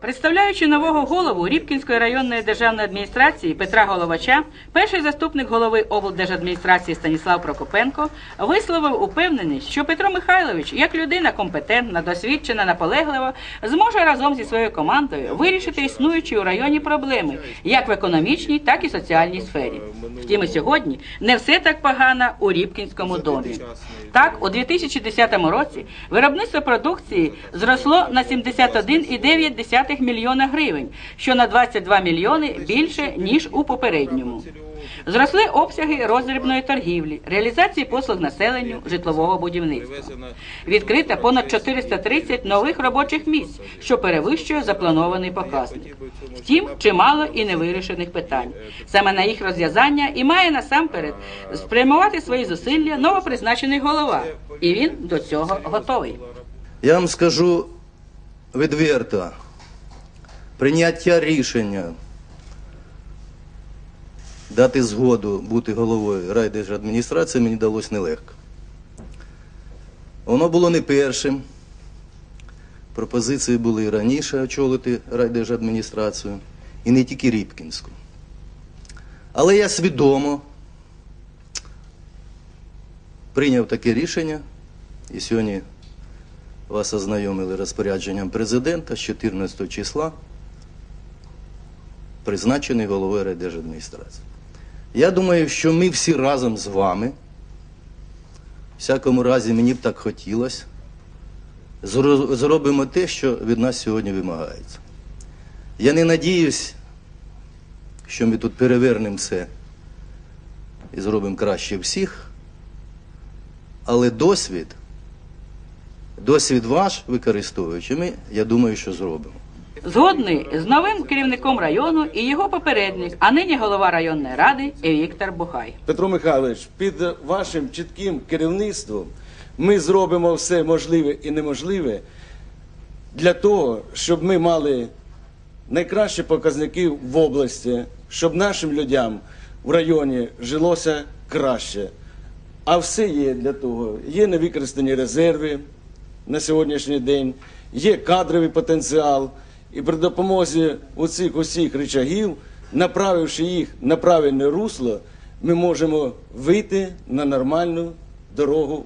Представляючи нового голову Рібкінської районної державної адміністрації Петра Головача, перший заступник голови облдержадміністрації Станіслав Прокопенко висловив упевненість, що Петро Михайлович, як людина компетентна, досвідчена, наполеглива, зможе разом зі своєю командою вирішити існуючі у районі проблеми як в економічній, так і соціальній сфері. Втім, і сьогодні не все так погано у Рібкінському домі. Так, у 2010 році виробництво продукції зросло на 71,9 мільйона гривень, що на 22 мільйони більше ніж у попередньому. Зросли обсяги роздрібної торгівлі, реалізації послуг населенню, житлового будівництва. Відкрито понад 430 нових робочих місць, що перевищує запланований показник. Втім, чимало і невирішених питань. Саме на їх розв'язання і має насамперед спрямувати свої зусилля новопризначений голова. І він до цього готовий. Я вам скажу відверто, прийняття рішення дати згоду бути головою райдержадміністрації мені далося нелегко. Воно було не першим. Пропозиції були і раніше очолити райдержадміністрацію, і не тільки Рібкінську. Але я свідомо прийняв таке рішення, і сьогодні вас ознайомили розпорядженням президента з 14 числа, призначений головою райдержадміністрації. Я думаю, що ми всі разом з вами, в всякому разі, мені б так хотілося, зробимо те, що від нас сьогодні вимагається. Я не надіюсь, що ми тут перевернемо все і зробимо краще всіх, але досвід досвід ваш використовуючи, ми, я думаю, що зробимо. Згодний з новим керівником району і його попередник, а нині голова районної ради Віктор Бухай. Петро Михайлович, під вашим чітким керівництвом ми зробимо все можливе і неможливе для того, щоб ми мали найкращі показники в області, щоб нашим людям в районі жилося краще. А все є для того. Є невикористані резерви на сьогоднішній день, є кадровий потенціал. І при допомозі оцих усіх речагів, направивши їх на правильне русло, ми можемо вийти на нормальну дорогу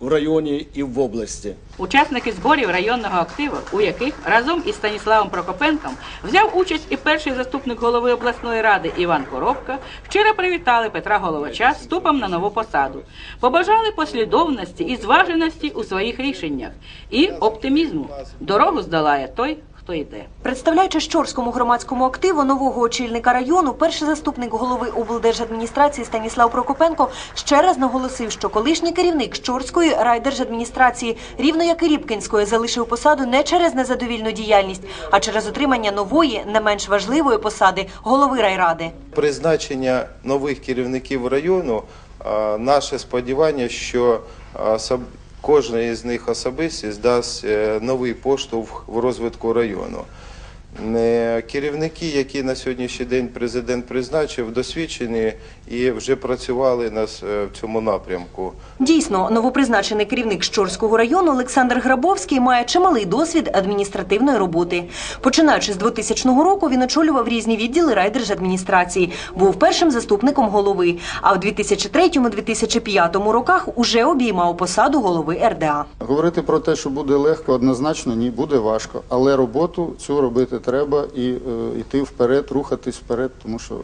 в районі і в області. Учасники зборів районного активу, у яких разом із Станіславом Прокопенком взяв участь і перший заступник голови обласної ради Іван Коробка, вчора привітали Петра Головача з вступом на нову посаду, побажали послідовності і зваженості у своїх рішеннях і оптимізму. Дорогу здолає той, хто йде. Представляючи Щорському громадському активу нового очільника району, перший заступник голови облдержадміністрації Станіслав Прокопенко ще раз наголосив, що колишній керівник Щорської райдержадміністрації, рівно як і Рібкінської, залишив посаду не через незадовільну діяльність, а через отримання нової, не менш важливої посади голови райради. призначення нових керівників району, наше сподівання, що кожна із них особистість дасть е, новий поштовх в розвитку району. Керівники, які на сьогоднішній день президент призначив, досвідчені і вже працювали нас е, в цьому напрямку. Дійсно, новопризначений керівник Щорського району Олександр Грабовський має чималий досвід адміністративної роботи. Починаючи з 2000 року, він очолював різні відділи райдержадміністрації, був першим заступником голови. А в 2003-2005 роках уже обіймав посаду голови РДА. Говорити про те, що буде легко, однозначно ні, буде важко. Але роботу цю робити треба і е, йти вперед, рухатись вперед, тому що е,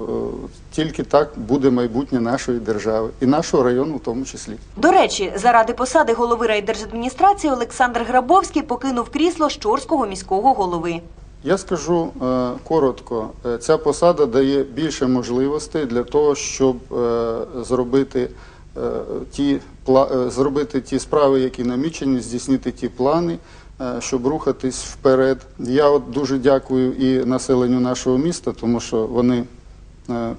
тільки так буде майбутнє нашої держави і нашого району в тому числі. До речі, заради посади голови райдержадміністрації Олександр Грабовський покинув крісло Щорського міського голови. Я скажу е, коротко, Е, ця посада дає більше можливостей для того, щоб е, зробити, е, ті, е, зробити ті справи, які намічені, здійснити ті плани, е, щоб рухатись вперед. Я от дуже дякую і населенню нашого міста, тому що вони е,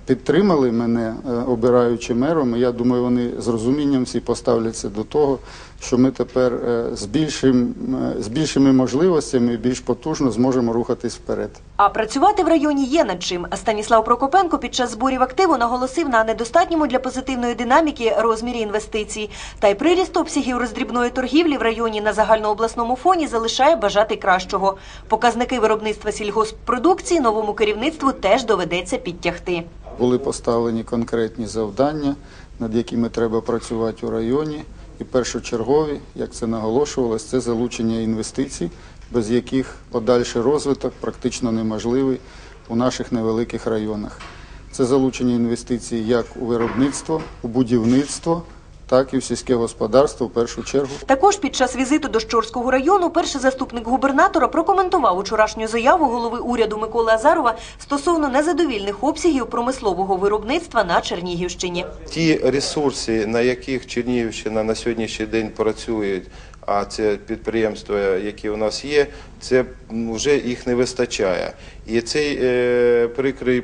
підтримали мене, е, обираючи мером. Я думаю, вони з розумінням всі поставляться до того, що ми тепер е, з, більшим, е, з більшими можливостями більш потужно зможемо рухатись вперед. А працювати в районі є над чим. Станіслав Прокопенко під час зборів активу наголосив на недостатньому для позитивної динаміки розмірі інвестицій. Та й приріст обсягів роздрібної торгівлі в районі на загальнообласному фоні залишає бажати кращого. Показники виробництва сільгосппродукції новому керівництву теж доведеться підтягти. Були поставлені конкретні завдання, над якими треба працювати у районі. І першочергові, як це наголошувалось, це залучення інвестицій, без яких подальший розвиток практично неможливий у наших невеликих районах. Це залучення інвестицій як у виробництво, у будівництво, так і в сільське господарство в першу чергу. Також під час візиту до Щорського району перший заступник губернатора прокоментував учорашню заяву голови уряду Миколи Азарова стосовно незадовільних обсягів промислового виробництва на Чернігівщині. Ті ресурси, на яких Чернігівщина на сьогоднішній день працює, а це підприємства, які у нас є, це вже їх не вистачає. І цей е, прикрий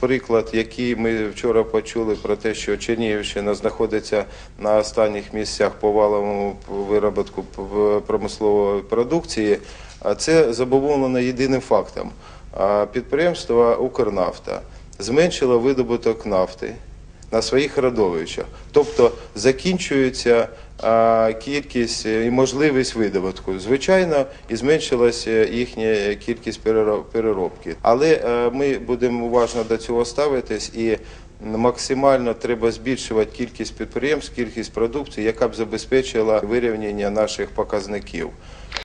приклад, який ми вчора почули про те, що Чернігівщина знаходиться на останніх місцях по валовому виробітку промислової продукції, це забумовлено єдиним фактом. Підприємство Укрнафта зменшило видобуток нафти на своїх родовищах. Тобто закінчується кількість е, і можливість видобутку. Звичайно, і зменшилася їхня кількість переро- переробки. Але е, ми будемо уважно до цього ставитись і максимально треба збільшувати кількість підприємств, кількість продукції, яка б забезпечила вирівняння наших показників.